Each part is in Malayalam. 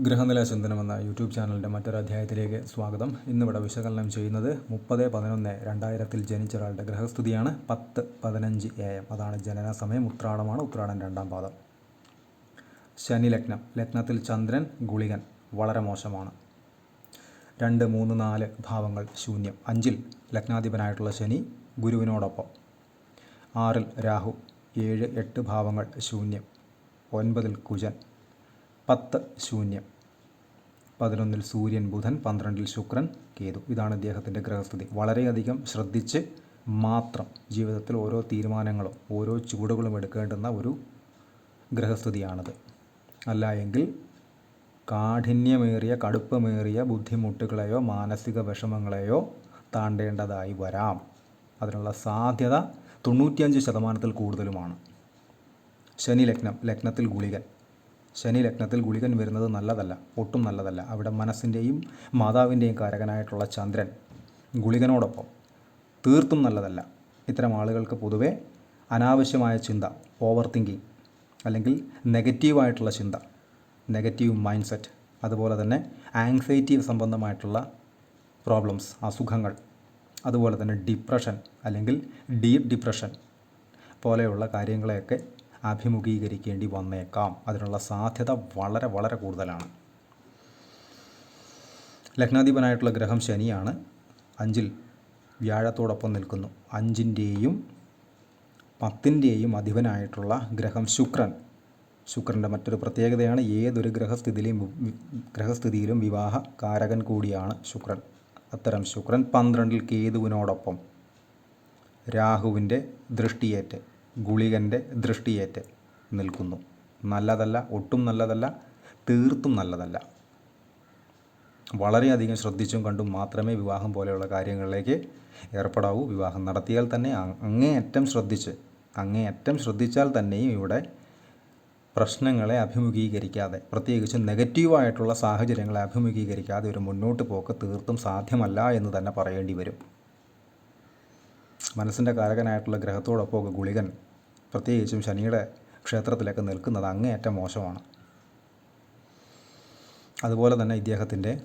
ഗൃഹനില ചിന്തനം എന്ന യൂട്യൂബ് ചാനലിന്റെ മറ്റൊരു അധ്യായത്തിലേക്ക് സ്വാഗതം. ഇന്നിവിടെ വിശകലനം ചെയ്യുന്നത് മുപ്പത് പതിനൊന്ന് രണ്ടായിരത്തിൽ ജനിച്ച ഒരാളുടെ ഗ്രഹസ്ഥിതിയാണ് പത്ത് പതിനഞ്ച് എ എം അതാണ് ജനന സമയം ഉത്രാടമാണ് ഉത്രാടം രണ്ടാം പാദം. ശനി ലഗ്നം ലഗ്നത്തിൽ ചന്ദ്രൻ ഗുളികൻ വളരെ മോശമാണ്. രണ്ട് മൂന്ന് നാല് ഭാവങ്ങൾ ശൂന്യം. അഞ്ചിൽ ലഗ്നാധിപനായിട്ടുള്ള ശനി ഗുരുവിനോടൊപ്പം. ആറിൽ രാഹു ഏഴ് എട്ട് ഭാവങ്ങൾ ശൂന്യം. ഒൻപതിൽ കുജൻ പത്ത് ശൂന്യം. പതിനൊന്നിൽ സൂര്യൻ ബുധൻ പന്ത്രണ്ടിൽ ശുക്രൻ കേതു. ഇതാണ് ഇദ്ദേഹത്തിന്റെ ഗ്രഹസ്ഥിതി. വളരെയധികം ശ്രദ്ധിച്ച് മാത്രം ജീവിതത്തിൽ ഓരോ തീരുമാനങ്ങളും ഓരോ ചുവടുകളും എടുക്കേണ്ടുന്ന ഒരു ഗ്രഹസ്ഥിതിയാണത്. അല്ല എങ്കിൽ കാഠിന്യമേറിയ കടുപ്പമേറിയ ബുദ്ധിമുട്ടുകളെയോ മാനസിക വിഷമങ്ങളെയോ താണ്ടേണ്ടതായി വരാം. അതിനുള്ള സാധ്യത തൊണ്ണൂറ്റിയഞ്ച് ശതമാനത്തിൽ കൂടുതലുമാണ്. ശനി ലഗ്നം ലഗ്നത്തിൽ ഗുളികൻ. ശനി ലഗ്നത്തിൽ ഗുളികൻ വരുന്നത് നല്ലതല്ല ഒട്ടും നല്ലതല്ല. അവിടെ മനസ്സിന്റെയും മാതാവിന്റെയും കാരകനായിട്ടുള്ള ചന്ദ്രൻ ഗുളികനോടൊപ്പം തീർത്തും നല്ലതല്ല. ഇത്തരം ആളുകൾക്ക് പൊതുവേ അനാവശ്യമായ ചിന്ത ഓവർ തിങ്കിങ് അല്ലെങ്കിൽ നെഗറ്റീവായിട്ടുള്ള ചിന്ത നെഗറ്റീവ് മൈൻഡ് സെറ്റ് അതുപോലെ തന്നെ ആങ്സൈറ്റി സംബന്ധമായിട്ടുള്ള പ്രോബ്ലംസ് അസുഖങ്ങൾ അതുപോലെ തന്നെ ഡിപ്രഷൻ അല്ലെങ്കിൽ ഡീപ്പ് ഡിപ്രഷൻ പോലെയുള്ള കാര്യങ്ങളെയൊക്കെ അഭിമുഖീകരിക്കേണ്ടി വന്നേക്കാം. അതിനുള്ള സാധ്യത വളരെ വളരെ കൂടുതലാണ്. ലഗ്നാധിപനായിട്ടുള്ള ഗ്രഹം ശനിയാണ്. അഞ്ചിൽ വ്യാഴത്തോടൊപ്പം നിൽക്കുന്നു. അഞ്ചിന്റെയും പത്തിന്റെയും അധിപനായിട്ടുള്ള ഗ്രഹം ശുക്രൻ. ശുക്രന്റെ മറ്റൊരു പ്രത്യേകതയാണ് ഏതൊരു ഗ്രഹസ്ഥിതിയിലും ഗ്രഹസ്ഥിതിയിലും വിവാഹ കാരകൻ കൂടിയാണ് ശുക്രൻ. അത്തരം ശുക്രൻ പന്ത്രണ്ടിൽ കേതുവിനോടൊപ്പം രാഹുവിന്റെ ദൃഷ്ടിയേറ്റ്. ഗുളികന്റെ ദൃഷ്ടിയേറ്റ് നിൽക്കുന്നു. നല്ലതല്ല ഒട്ടും നല്ലതല്ല തീർത്തും നല്ലതല്ല. വളരെയധികം ശ്രദ്ധിച്ചും കണ്ടും മാത്രമേ വിവാഹം പോലെയുള്ള കാര്യങ്ങളിലേക്ക് ഏർപ്പെടാവൂ. വിവാഹം നടത്തിയാൽ തന്നെ അങ്ങേയറ്റം ശ്രദ്ധിച്ച് അങ്ങേയറ്റം ശ്രദ്ധിച്ചാൽ തന്നെയും ഇവിടെ പ്രശ്നങ്ങളെ അഭിമുഖീകരിക്കാതെ പ്രത്യേകിച്ച് നെഗറ്റീവായിട്ടുള്ള സാഹചര്യങ്ങളെ അഭിമുഖീകരിക്കാതെ ഒരു മുന്നോട്ട് പോക്ക് തീർത്തും സാധ്യമല്ല എന്ന് തന്നെ പറയേണ്ടി വരും. മനസ്സിന്റെ കാരകനായിട്ടുള്ള ഗ്രഹത്തോടൊപ്പം ഗുളികൻ പ്രത്യേകിച്ചും ശനിയുടെ ക്ഷേത്രത്തിലൊക്കെ നിൽക്കുന്നത് അങ്ങേയറ്റം മോശമാണ്. അതുപോലെ തന്നെ ഇദ്ദേഹത്തിന്റെ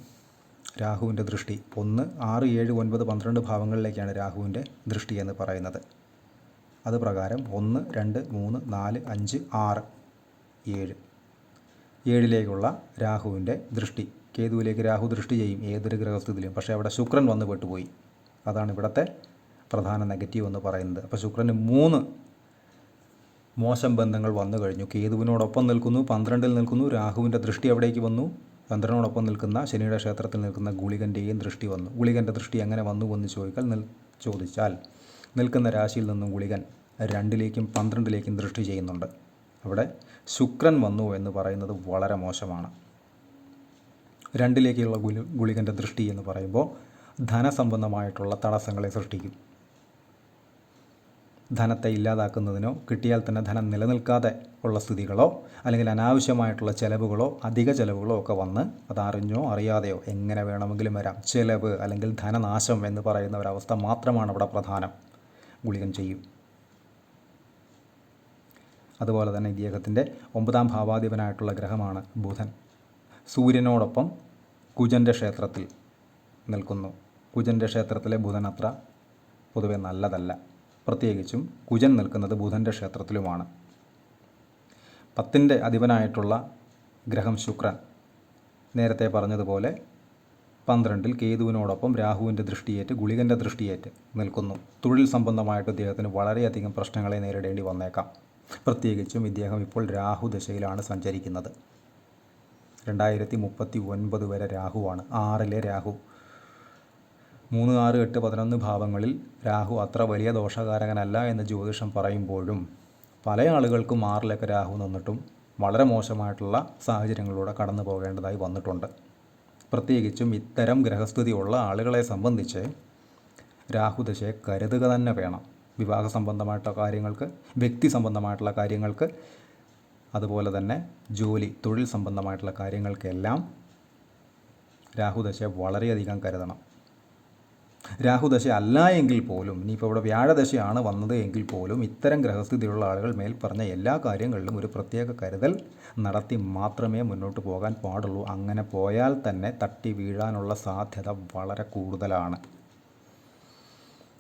രാഹുവിന്റെ ദൃഷ്ടി. ഒന്ന് ആറ് ഏഴ് ഒൻപത് പന്ത്രണ്ട് ഭാവങ്ങളിലേക്കാണ് രാഹുവിന്റെ ദൃഷ്ടി എന്ന് പറയുന്നത്. അത് പ്രകാരം ഒന്ന് രണ്ട് മൂന്ന് നാല് അഞ്ച് ആറ് ഏഴ്. ഏഴിലേക്കുള്ള രാഹുവിന്റെ ദൃഷ്ടി. കേതുവിലേക്ക് രാഹു ദൃഷ്ടി ചെയ്യും ഏതൊരു ഗ്രഹസ്ഥിതിയിലും. പക്ഷേ അവിടെ ശുക്രൻ വന്നു പെട്ടുപോയി. അതാണ് ഇവിടുത്തെ പ്രധാന നെഗറ്റീവ് എന്ന് പറയുന്നത്. അപ്പോൾ ശുക്രന് മൂന്ന് മോശം ബന്ധങ്ങൾ വന്നു കഴിഞ്ഞു. കേതുവിനോടൊപ്പം നിൽക്കുന്നു പന്ത്രണ്ടിൽ നിൽക്കുന്നു രാഹുവിന്റെ ദൃഷ്ടി അവിടേക്ക് വന്നു. ചന്ദ്രനോടൊപ്പം നിൽക്കുന്ന ശനിയുടെ ക്ഷേത്രത്തിൽ നിൽക്കുന്ന ഗുളികന്റെയും ദൃഷ്ടി വന്നു. ഗുളികന്റെ ദൃഷ്ടി എങ്ങനെ വന്നു എന്ന് ചോദിക്കൽ നിൽ ചോദിച്ചാൽ നിൽക്കുന്ന രാശിയിൽ നിന്നും ഗുളികൻ രണ്ടിലേക്കും പന്ത്രണ്ടിലേക്കും ദൃഷ്ടി ചെയ്യുന്നുണ്ട്. അവിടെ ശുക്രൻ വന്നു എന്ന് പറയുന്നത് വളരെ മോശമാണ്. രണ്ടിലേക്കുള്ള ഗുളി ഗുളികന്റെ ദൃഷ്ടി എന്ന് പറയുമ്പോൾ ധനസംബന്ധമായിട്ടുള്ള തടസ്സങ്ങളെ സൃഷ്ടിക്കും. ധനത്തെ ഇല്ലാതാക്കുന്നതിനോ കിട്ടിയാൽ തന്നെ ധനം നിലനിൽക്കാതെ ഉള്ള സ്ഥിതികളോ അല്ലെങ്കിൽ അനാവശ്യമായിട്ടുള്ള ചിലവുകളോ അധിക ചിലവുകളോ ഒക്കെ വന്ന് അതറിഞ്ഞോ അറിയാതെയോ എങ്ങനെ വേണമെങ്കിലും വരാം. ചിലവ് അല്ലെങ്കിൽ ധനനാശം എന്ന് പറയുന്ന ഒരവസ്ഥ മാത്രമാണ് ഇവിടെ പ്രധാനം. ഗുളികൻ ചെയ്യും. അതുപോലെ തന്നെ ഇദ്ദേഹത്തിന്റെ ഒമ്പതാം ഭാവാധിപനായിട്ടുള്ള ഗ്രഹമാണ് ബുധൻ. സൂര്യനോടൊപ്പം കുജന്റെ ക്ഷേത്രത്തിൽ നിൽക്കുന്നു. കുജന്റെ ക്ഷേത്രത്തിലെ ബുധൻ അത്ര പൊതുവെ നല്ലതല്ല. പ്രത്യേകിച്ചും കുജൻ നിൽക്കുന്നത് ബുധന്റെ ക്ഷേത്രത്തിലുമാണ്. പത്തിന്റെ അധിപനായിട്ടുള്ള ഗ്രഹം ശുക്രൻ നേരത്തെ പറഞ്ഞതുപോലെ പന്ത്രണ്ടിൽ കേതുവിനോടൊപ്പം രാഹുവിന്റെ ദൃഷ്ടിയേറ്റ് ഗുളികന്റെ ദൃഷ്ടിയേറ്റ് നിൽക്കുന്നു. തൊഴിൽ സംബന്ധമായിട്ട് ഇദ്ദേഹത്തിന് വളരെയധികം പ്രശ്നങ്ങളെ നേരിടേണ്ടി വന്നേക്കാം. പ്രത്യേകിച്ചും ഇദ്ദേഹം ഇപ്പോൾ രാഹു ദശയിലാണ് സഞ്ചരിക്കുന്നത്. രണ്ടായിരത്തി മുപ്പത്തി ഒൻപത് വരെ രാഹുവാണ്. ആറിലെ രാഹു മൂന്ന് ആറ് എട്ട് പതിനൊന്ന് ഭാവങ്ങളിൽ രാഹു അത്ര വലിയ ദോഷകാരകനല്ല എന്ന് ജ്യോതിഷം പറയുമ്പോഴും പല ആളുകൾക്കും ആറിലൊക്കെ രാഹു നിന്നിട്ടും വളരെ മോശമായിട്ടുള്ള സാഹചര്യങ്ങളിലൂടെ കടന്നു പോകേണ്ടതായി വന്നിട്ടുണ്ട്. പ്രത്യേകിച്ചും ഇത്തരം ഗ്രഹസ്ഥിതി ഉള്ള ആളുകളെ സംബന്ധിച്ച് രാഹുദശയെ കരുതുക തന്നെ വേണം. വിവാഹ സംബന്ധമായിട്ടുള്ള കാര്യങ്ങൾക്ക് വ്യക്തി സംബന്ധമായിട്ടുള്ള കാര്യങ്ങൾക്ക് അതുപോലെ തന്നെ ജോലി തൊഴിൽ സംബന്ധമായിട്ടുള്ള കാര്യങ്ങൾക്കെല്ലാം രാഹുദശയെ വളരെയധികം കരുതണം. രാഹുദശ അല്ല എങ്കിൽ പോലും ഇനിയിപ്പോൾ ഇവിടെ വ്യാഴദശയാണ് വന്നത് എങ്കിൽ പോലും ഇത്തരം ഗ്രഹസ്ഥിതിയുള്ള ആളുകൾ മേൽ പറഞ്ഞ എല്ലാ കാര്യങ്ങളിലും ഒരു പ്രത്യേക കരുതൽ നടത്തി മാത്രമേ മുന്നോട്ട് പോകാൻ പാടുള്ളൂ. അങ്ങനെ പോയാൽ തന്നെ തട്ടി വീഴാനുള്ള സാധ്യത വളരെ കൂടുതലാണ്.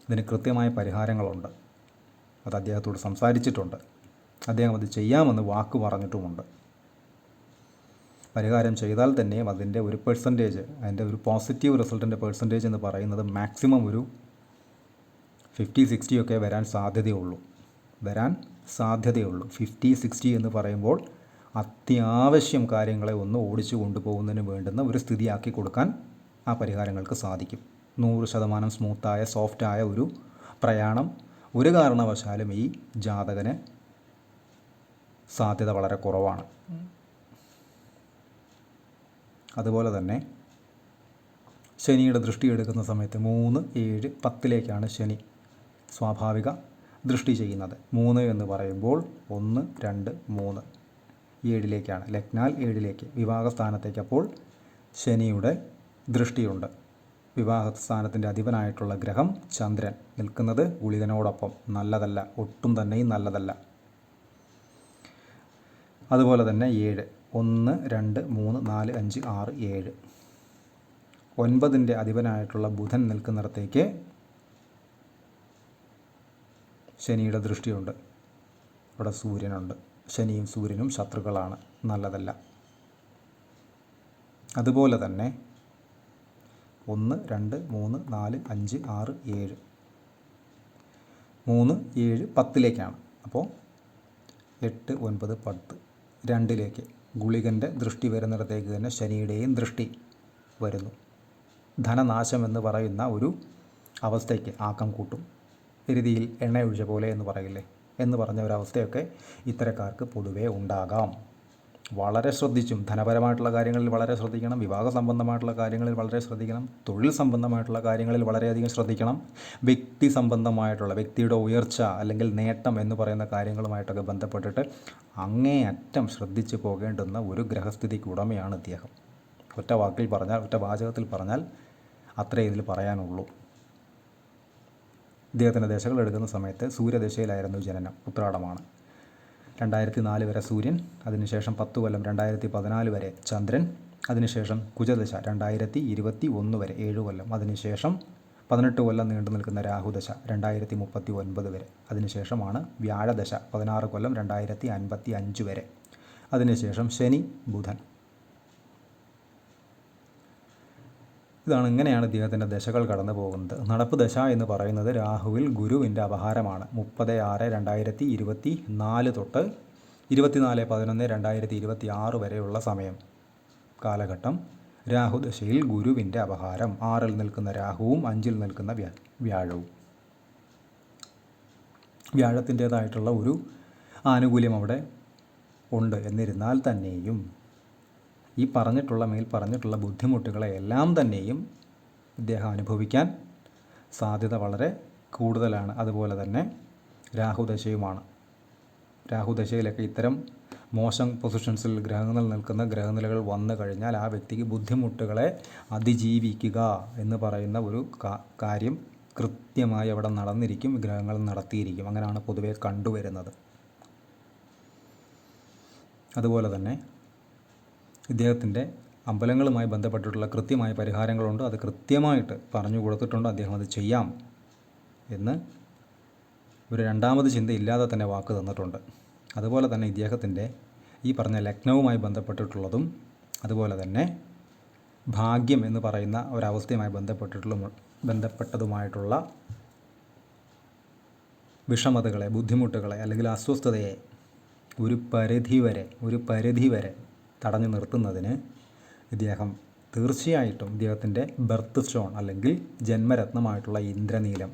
ഇതിന് കൃത്യമായ പരിഹാരങ്ങളുണ്ട്. അത് അദ്ദേഹത്തോട് സംസാരിച്ചിട്ടുണ്ട്. അദ്ദേഹം അത് ചെയ്യാമെന്ന് വാക്ക് പറഞ്ഞിട്ടുമുണ്ട്. പരിഹാരം ചെയ്താൽ തന്നെയും അതിന്റെ ഒരു പെർസെന്റേജ് അതിന്റെ ഒരു പോസിറ്റീവ് റിസൾട്ടിന്റെ പെർസെന്റേജ് എന്ന് പറയുന്നത് മാക്സിമം ഒരു ഫിഫ്റ്റി സിക്സ്റ്റി ഒക്കെ വരാൻ സാധ്യതയുള്ളൂ. വരാൻ സാധ്യതയുള്ളൂ. ഫിഫ്റ്റി സിക്സ്റ്റി എന്ന് പറയുമ്പോൾ അത്യാവശ്യം കാര്യങ്ങളെ ഒന്ന് ഓടിച്ചു കൊണ്ടുപോകുന്നതിന് വേണ്ടുന്ന ഒരു സ്ഥിതിയാക്കി കൊടുക്കാൻ ആ പരിഹാരങ്ങൾക്ക് സാധിക്കും. നൂറ് ശതമാനം സ്മൂത്തായ സോഫ്റ്റായ ഒരു പ്രയാണം ഒരു കാരണവശാലും ഈ ജാതകന് സാധ്യത വളരെ കുറവാണ്. അതുപോലെ തന്നെ ശനിയുടെ ദൃഷ്ടി എടുക്കുന്ന സമയത്ത് മൂന്ന് ഏഴ് പത്തിലേക്കാണ് ശനി സ്വാഭാവിക ദൃഷ്ടി ചെയ്യുന്നത്. മൂന്ന് എന്ന് പറയുമ്പോൾ ഒന്ന് രണ്ട് മൂന്ന്. ഏഴിലേക്കാണ്. ലഗ്നാൽ ഏഴിലേക്ക്. വിവാഹ സ്ഥാനത്തേക്ക് അപ്പോൾ ശനിയുടെ ദൃഷ്ടിയുണ്ട്. വിവാഹ സ്ഥാനത്തിന്റെ അധിപനായിട്ടുള്ള ഗ്രഹം ചന്ദ്രൻ. നിൽക്കുന്നത് ഗുളികനോടൊപ്പം നല്ലതല്ല. ഒട്ടും തന്നെയും നല്ലതല്ല. അതുപോലെ തന്നെ ഏഴ്. ഒന്ന് രണ്ട് മൂന്ന് നാല് അഞ്ച് ആറ് ഏഴ്. ഒൻപതിന്റെ അധിപനായിട്ടുള്ള ബുധൻ നിൽക്കുന്നിടത്തേക്ക് ശനിയുടെ ദൃഷ്ടിയുണ്ട്. ഇവിടെ സൂര്യനുണ്ട്. ശനിയും സൂര്യനും ശത്രുക്കളാണ്. നല്ലതല്ല. അതുപോലെ തന്നെ ഒന്ന് രണ്ട് മൂന്ന് നാല് അഞ്ച് ആറ് ഏഴ്. മൂന്ന് ഏഴ് പത്തിലേക്കാണ്. അപ്പോൾ എട്ട് ഒൻപത് പത്ത്. രണ്ടിലേക്ക്. ഗുളികന്റെ ദൃഷ്ടി വരുന്നിടത്തേക്ക് തന്നെ ശനിയുടെയും ദൃഷ്ടി വരുന്നു. ധനനാശം എന്ന് പറയുന്ന ഒരു അവസ്ഥയ്ക്ക് ആക്കം കൂട്ടും. രീതിയിൽ എണ്ണയൊഴിച്ച പോലെ എന്ന് പറയില്ലേ? എന്ന് പറഞ്ഞ ഒരവസ്ഥയൊക്കെ ഇത്തരക്കാർക്ക് പൊതുവേ ഉണ്ടാകാം. വളരെ ശ്രദ്ധിച്ചും ധനപരമായിട്ടുള്ള കാര്യങ്ങളിൽ വളരെ ശ്രദ്ധിക്കണം വിവാഹ സംബന്ധമായിട്ടുള്ള കാര്യങ്ങളിൽ വളരെ ശ്രദ്ധിക്കണം തൊഴിൽ സംബന്ധമായിട്ടുള്ള കാര്യങ്ങളിൽ വളരെയധികം ശ്രദ്ധിക്കണം. വ്യക്തി സംബന്ധമായിട്ടുള്ള വ്യക്തിയുടെ ഉയർച്ച അല്ലെങ്കിൽ നേട്ടം എന്ന് പറയുന്ന കാര്യങ്ങളുമായിട്ടൊക്കെ ബന്ധപ്പെട്ടിട്ട് അങ്ങേയറ്റം ശ്രദ്ധിച്ചു പോകേണ്ടുന്ന ഒരു ഗ്രഹസ്ഥിതിക്ക് ഉടമയാണ് ഇദ്ദേഹം. ഒറ്റ വാക്കിൽ പറഞ്ഞാൽ ഒറ്റ വാചകത്തിൽ പറഞ്ഞാൽ അത്രേ ഇതിൽ പറയാനുള്ളൂ. ഇദ്ദേഹത്തിന്റെ ദശകൾ എടുക്കുന്ന സമയത്ത് സൂര്യദശയിലായിരുന്നു ജനനം ഉത്രാടമാണ്. രണ്ടായിരത്തി നാല് വരെ സൂര്യൻ അതിനുശേഷം പത്ത് കൊല്ലം രണ്ടായിരത്തി പതിനാല് വരെ ചന്ദ്രൻ അതിനുശേഷം കുജദശ രണ്ടായിരത്തി ഇരുപത്തി ഒന്ന് വരെ ഏഴ് കൊല്ലം അതിനുശേഷം പതിനെട്ട് കൊല്ലം നീണ്ടു നിൽക്കുന്ന രാഹുദശ രണ്ടായിരത്തി മുപ്പത്തി ഒൻപത് വരെ അതിനുശേഷമാണ് വ്യാഴദശ പതിനാറ് കൊല്ലം രണ്ടായിരത്തി അൻപത്തി അഞ്ച് വരെ അതിനുശേഷം ശനി ബുധൻ. ഇതാണ് ഇങ്ങനെയാണ് ഇദ്ദേഹത്തിന്റെ ദശകൾ കടന്നു പോകുന്നത്. നടപ്പ് ദശ എന്ന് പറയുന്നത് രാഹുവിൽ ഗുരുവിന്റെ അപഹാരമാണ്. മുപ്പത് ആറ് രണ്ടായിരത്തി ഇരുപത്തി നാല് തൊട്ട് ഇരുപത്തിനാല് പതിനൊന്ന് രണ്ടായിരത്തി ഇരുപത്തി ആറ് വരെയുള്ള സമയം കാലഘട്ടം രാഹു ദശയിൽ ഗുരുവിന്റെ അപഹാരം. ആറിൽ നിൽക്കുന്ന രാഹുവും അഞ്ചിൽ നിൽക്കുന്ന വ്യാ വ്യാഴവും. വ്യാഴത്തിന്റേതായിട്ടുള്ള ഒരു ആനുകൂല്യം അവിടെ ഉണ്ട് എന്നിരുന്നാൽ തന്നെയും ഈ പറഞ്ഞിട്ടുള്ള മേൽ പറഞ്ഞിട്ടുള്ള ബുദ്ധിമുട്ടുകളെ എല്ലാം തന്നെയും ഇദ്ദേഹം അനുഭവിക്കാൻ സാധ്യത വളരെ കൂടുതലാണ്. അതുപോലെ തന്നെ രാഹുദശയുമാണ് രാഹുദശയിലൊക്കെ ഇത്തരം മോശം പൊസിഷൻസിൽ ഗ്രഹങ്ങൾ നിൽക്കുന്ന ഗ്രഹനിലകൾ വന്നു കഴിഞ്ഞാൽ ആ വ്യക്തിക്ക് ബുദ്ധിമുട്ടുകളെ അതിജീവിക്കുക എന്ന് പറയുന്ന ഒരു കാര്യം കൃത്യമായി അവിടെ നടന്നിരിക്കും ഗ്രഹങ്ങൾ നടത്തിയിരിക്കും. അങ്ങനെയാണ് പൊതുവെ കണ്ടുവരുന്നത്. അതുപോലെ തന്നെ ഇദ്ദേഹത്തിന്റെ അമ്പലങ്ങളുമായി ബന്ധപ്പെട്ടിട്ടുള്ള കൃത്യമായ പരിഹാരങ്ങളുണ്ട്? അത് കൃത്യമായിട്ട് പറഞ്ഞു കൊടുത്തിട്ടുണ്ട്? അദ്ദേഹം അത് ചെയ്യാം എന്ന് ഒരു രണ്ടാമത് ചിന്ത ഇല്ലാതെ തന്നെ വാക്ക് തന്നിട്ടുണ്ട്. അതുപോലെ തന്നെ ഇദ്ദേഹത്തിന്റെ ഈ പറഞ്ഞ ലഗ്നവുമായി ബന്ധപ്പെട്ടിട്ടുള്ളതും അതുപോലെ തന്നെ ഭാഗ്യം എന്ന് പറയുന്ന ഒരവസ്ഥയുമായി ബന്ധപ്പെട്ടിട്ടുള്ള ബന്ധപ്പെട്ടതുമായിട്ടുള്ള വിഷമതകളെ ബുദ്ധിമുട്ടുകളെ അല്ലെങ്കിൽ അസ്വസ്ഥതയെ ഒരു പരിധി വരെ ഒരു പരിധി വരെ തടഞ്ഞു നിർത്തുന്നതിന് ഇദ്ദേഹം തീർച്ചയായിട്ടും ഇദ്ദേഹത്തിന്റെ ബർത്ത് സ്റ്റോൺ അല്ലെങ്കിൽ ജന്മരത്നമായിട്ടുള്ള ഇന്ദ്രനീലം.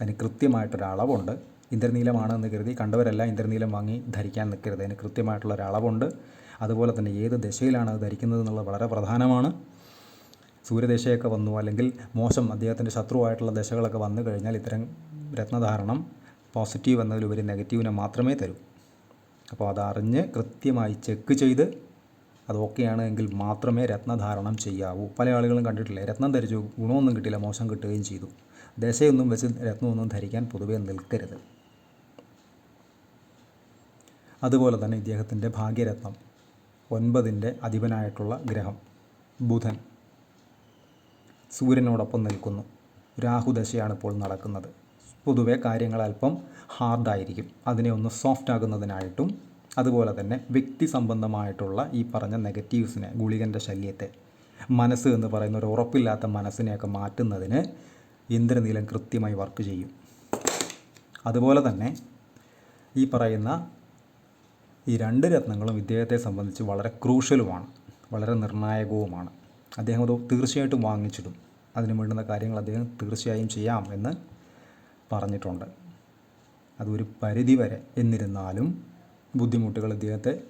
അതിന് കൃത്യമായിട്ടൊരളവുണ്ട് ഇന്ദ്രനീലമാണെന്ന് കരുതി കണ്ടവരല്ല ഇന്ദ്രനീലം വാങ്ങി ധരിക്കാൻ നിൽക്കരുത്. അതിന് കൃത്യമായിട്ടുള്ള ഒരളവുണ്ട് അതുപോലെ തന്നെ ഏത് ദശയിലാണ് അത് ധരിക്കുന്നത് എന്നുള്ളത് വളരെ പ്രധാനമാണ്. സൂര്യദശയൊക്കെ വന്നു അല്ലെങ്കിൽ മോശം അദ്ദേഹത്തിന്റെ ശത്രുവായിട്ടുള്ള ദശകളൊക്കെ വന്നു കഴിഞ്ഞാൽ ഇത്തരം രത്നധാരണം പോസിറ്റീവ് എന്നതിലുപരി നെഗറ്റീവിനെ മാത്രമേ തരൂ. അപ്പോൾ അതറിഞ്ഞ് കൃത്യമായി ചെക്ക് ചെയ്ത് അത് ഓക്കെയാണ് എങ്കിൽ മാത്രമേ രത്നധാരണം ചെയ്യാവൂ. പല ആളുകളും കണ്ടിട്ടില്ലേ രത്നം ധരിച്ചു ഗുണമൊന്നും കിട്ടിയില്ല മോശം കിട്ടുകയും ചെയ്തു. ദശയൊന്നും വെച്ച് രത്നമൊന്നും ധരിക്കാൻ പൊതുവേ നിൽക്കരുത്. അതുപോലെ തന്നെ ഇദ്ദേഹത്തിന്റെ ഭാഗ്യരത്നം ഒൻപതിന്റെ അധിപനായിട്ടുള്ള ഗ്രഹം ബുധൻ സൂര്യനോടൊപ്പം നിൽക്കുന്നു. രാഹുദശയാണ് ഇപ്പോൾ നടക്കുന്നത്. പൊതുവെ കാര്യങ്ങൾ അല്പം ഹാർഡായിരിക്കും അതിനെ ഒന്ന് സോഫ്റ്റ് ആകുന്നതിനായിട്ടും അതുപോലെ തന്നെ വ്യക്തി സംബന്ധമായിട്ടുള്ള ഈ പറഞ്ഞ നെഗറ്റീവ്സിനെ ഗുളികന്റെ ശല്യത്തെ മനസ്സ് എന്ന് പറയുന്ന ഒരു ഉറപ്പില്ലാത്ത മനസ്സിനെയൊക്കെ മാറ്റുന്നതിന് ഇന്ദ്രനീലം കൃത്യമായി വർക്ക് ചെയ്യും. അതുപോലെ തന്നെ ഈ പറയുന്ന ഈ രണ്ട് രത്നങ്ങളും ഇദ്ദേഹത്തെ സംബന്ധിച്ച് വളരെ ക്രൂഷ്യലുമാണ് വളരെ നിർണായകവുമാണ്. അദ്ദേഹം അത് തീർച്ചയായിട്ടും വാങ്ങിച്ചിടും. അതിന് വേണ്ടുന്ന കാര്യങ്ങൾ അദ്ദേഹം തീർച്ചയായും ചെയ്യാം എന്ന് പറഞ്ഞിട്ടുണ്ട്. അതൊരു പരിധിവരെ എന്നിരുന്നാലും ബുദ്ധിമുട്ടുകൾ ഇദ്ദേഹത്തെ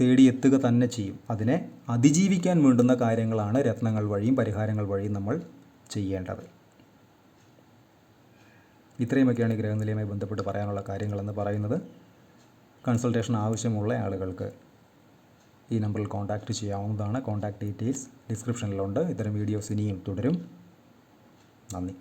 തേടിയെത്തുക തന്നെ ചെയ്യും. അതിനെ അതിജീവിക്കാൻ വേണ്ടുന്ന കാര്യങ്ങളാണ് രത്നങ്ങൾ വഴിയും പരിഹാരങ്ങൾ വഴിയും നമ്മൾ ചെയ്യേണ്ടത്. ഇത്രയുമൊക്കെയാണ് ഗ്രഹനിലയുമായി ബന്ധപ്പെട്ട് പറയാനുള്ള കാര്യങ്ങളെന്ന് പറയുന്നത്. കൺസൾട്ടേഷൻ ആവശ്യമുള്ള ആളുകൾക്ക് ഈ നമ്പറിൽ കോൺടാക്റ്റ് ചെയ്യാവുന്നതാണ്. കോൺടാക്റ്റ് ഡീറ്റെയിൽസ് ഡിസ്ക്രിപ്ഷനിലുണ്ട് ഇത്തരം വീഡിയോസ് ഇനിയും തുടരും. നന്ദി.